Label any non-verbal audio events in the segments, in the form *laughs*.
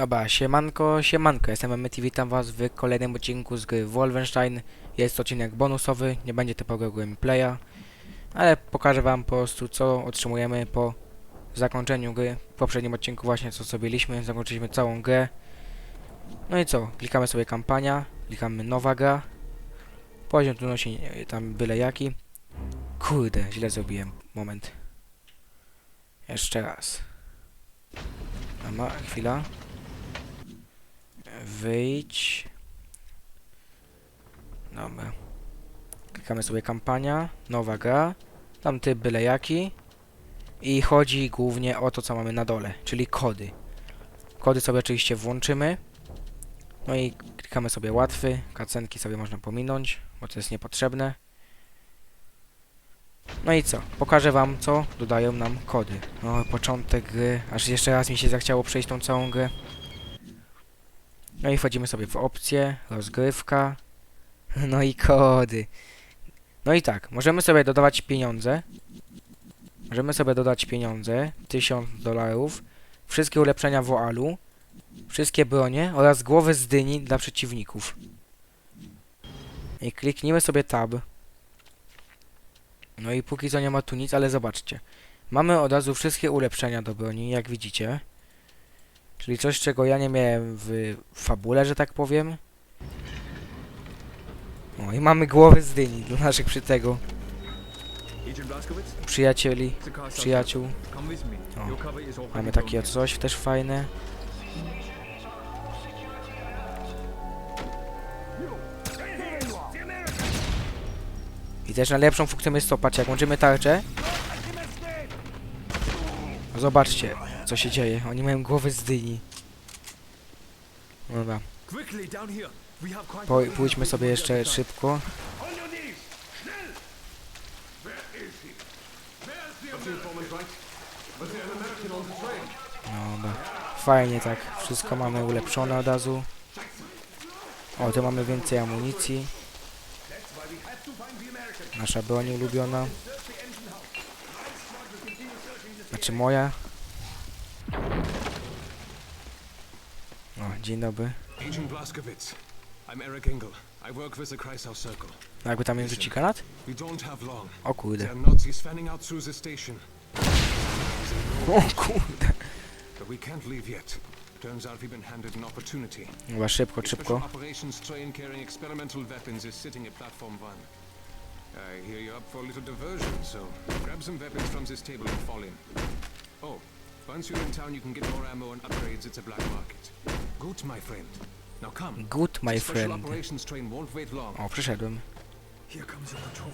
Dobra, siemanko, siemanko, jestem Emmet witam was w kolejnym odcinku z gry Wolfenstein. Jest to odcinek bonusowy, nie będzie typowego gameplaya, ale pokażę wam po prostu co otrzymujemy po zakończeniu gry. W poprzednim odcinku właśnie co zrobiliśmy, zakończyliśmy całą grę. No i co, klikamy sobie kampania, klikamy nowa gra. Poziom trudności tam byle jaki. Kurde, źle zrobiłem, moment. Jeszcze raz. Mama, chwila. Wyjdź. Dobra. Klikamy sobie kampania, nowa gra. Tam typ byle jaki. I chodzi głównie o to, co mamy na dole, czyli kody. Kody sobie oczywiście włączymy. No i klikamy sobie łatwy. Kacenki sobie można pominąć, bo to jest niepotrzebne. No i co? Pokażę wam, co dodają nam kody. No, początek gry. Aż jeszcze raz mi się zachciało przejść tą całą grę. No i wchodzimy sobie w opcje, rozgrywka, no i kody. No i tak, możemy sobie dodawać pieniądze. Możemy sobie dodać pieniądze, 1000 dolarów, wszystkie ulepszenia woalu, wszystkie bronie oraz głowy z dyni dla przeciwników. I kliknijmy sobie tab. No i póki co nie ma tu nic, ale zobaczcie. Mamy od razu wszystkie ulepszenia do broni, jak widzicie. Czyli coś, czego ja nie miałem w fabule, że tak powiem. O, i mamy głowy z dyni dla naszych przy tego przyjacieli, przyjaciół. O, Mamy takie coś też fajne. I też najlepszą funkcją jest to, patrzcie, jak łączymy tarczę. No Zobaczcie, co się dzieje. Oni mają głowy z dyni. Dobra, po, pójdźmy sobie jeszcze szybko. Dobra. Fajnie tak, wszystko mamy ulepszone od razu. O, tu mamy więcej amunicji. Nasza broń ulubiona. Znaczy moja. O, dzień dobry. Agent Blaskowitz. I'm Eric Engel. I work with the Kreisau Circle. Jakby tam im rzuci granat? We don't have long. O kurde. There are Nazis fanning out through the station. O kurde. But we can't leave yet. Turns out we've been handed an opportunity. Chyba szybko, szybko. Operations train carrying experimental weapons is sitting at platform one. I hear you're up for a little diversion, so grab some weapons from this table and fall in. Oh, once you're in town, you can get more ammo and upgrades at the black market. Good, my friend. Now come. Good, my friend. operations train won't wait long. O, przyszedłem. Here comes patrol.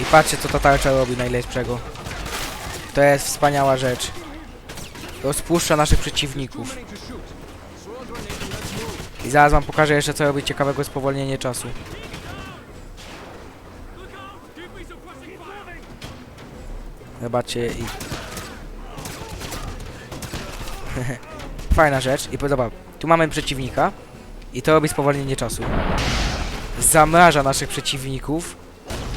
I patrzcie, co ta tarcza robi najlepszego. To jest wspaniała rzecz. Rozpuszcza naszych przeciwników. I zaraz wam pokażę jeszcze, co robi ciekawego spowolnienie czasu. Zobaczcie i... *laughs* Fajna rzecz. I podoba. Tu mamy przeciwnika. I to robi spowolnienie czasu. Zamraża naszych przeciwników.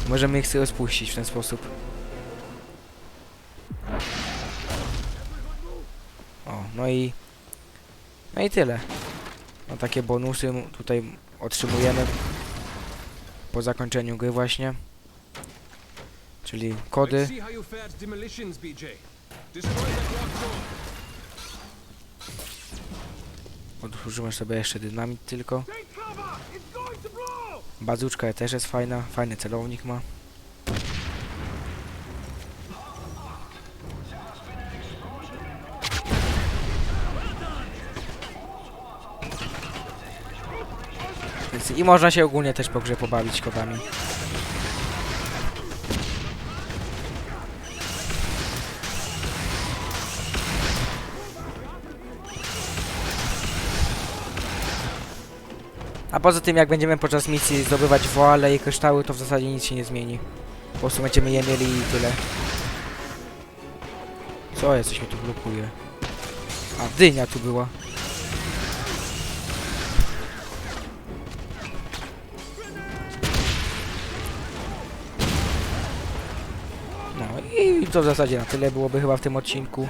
Możemy ich sobie rozpuścić w ten sposób. O, no i... No i tyle. No takie bonusy tutaj otrzymujemy po zakończeniu gry właśnie. Clock door. Odłożymy sobie jeszcze dynamit tylko. Bazuczka też jest fajna. Fajny celownik ma. I można się ogólnie też po grze pobawić kodami. A poza tym, jak będziemy podczas misji zdobywać woale i kryształy, to w zasadzie nic się nie zmieni. Po prostu będziemy je mieli i tyle. Co jest? Coś mnie tu blokuje. A, dynia tu była. No i to w zasadzie na tyle byłoby chyba w tym odcinku.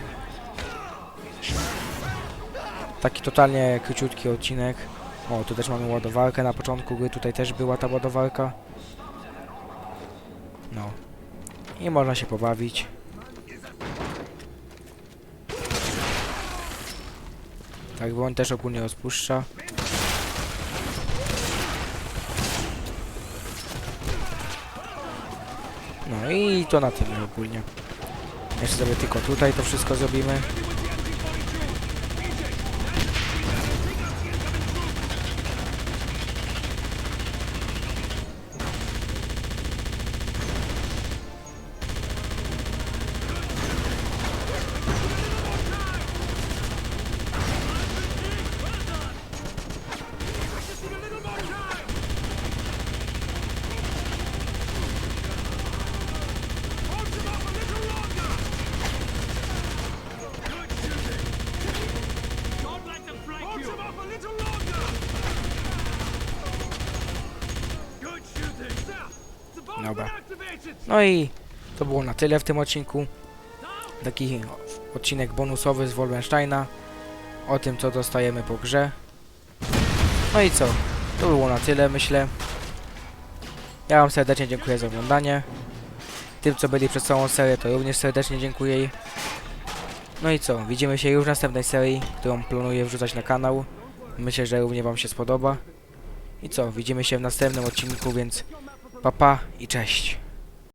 Taki totalnie króciutki odcinek. O, tu też mamy ładowarkę na początku gry, tutaj też była ta ładowarka. No. I można się pobawić. Tak, bo on też ogólnie rozpuszcza. No i to na tyle ogólnie. Jeszcze sobie tylko tutaj to wszystko zrobimy. Dobra. No i to było na tyle w tym odcinku. Taki odcinek bonusowy z Wolfensteina. O tym, co dostajemy po grze. No i co? To było na tyle, myślę. Ja wam serdecznie dziękuję za oglądanie. Tym, co byli przez całą serię, to również serdecznie dziękuję. No i co? Widzimy się już w następnej serii, którą planuję wrzucać na kanał. Myślę, że również wam się spodoba. I co? Widzimy się w następnym odcinku, więc papa pa i cześć.